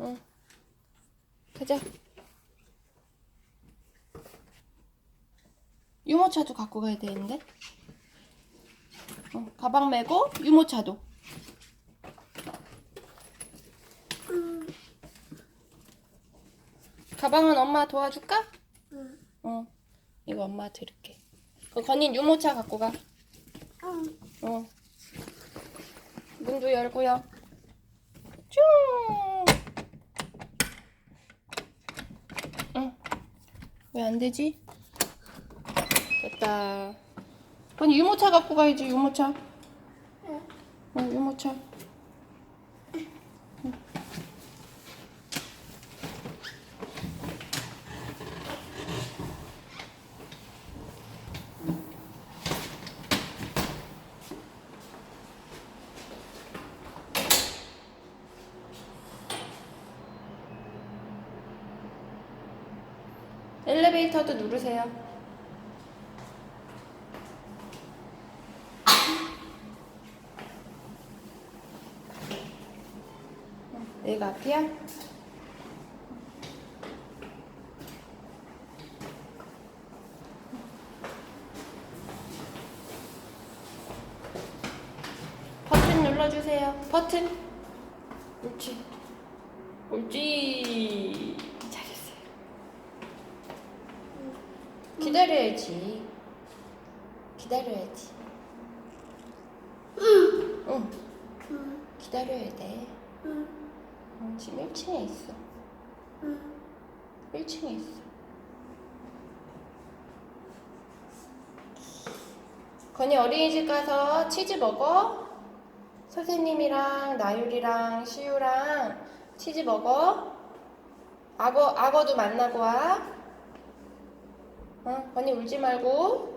응. 가자. 유모차도 갖고 가야 되는데. 어, 가방 메고 유모차도. 가방은 엄마 도와줄까? 응. 어. 이거 엄마 들을게. 그 건인 유모차 갖고 가. 응. 어. 문도 열고요. 쭉. 응. 왜 안 되지? 됐다. 아니 유모차 갖고 가야지 유모차. 응. 어 유모차. 엘리베이터도 누르세요. 여기가 앞이야? 버튼 눌러주세요. 버튼. 옳지. 옳지. 잘했어요. 기다려야지. 기다려야지. 응. 응. 기다려야 돼. 응. 응, 지금 1층에 있어. 응. 1층에 있어. 건이 어린이집 가서 치즈 먹어. 선생님이랑 나율이랑 시우랑 치즈 먹어. 악어, 악어도 만나고 와. 어, 건이 울지 말고.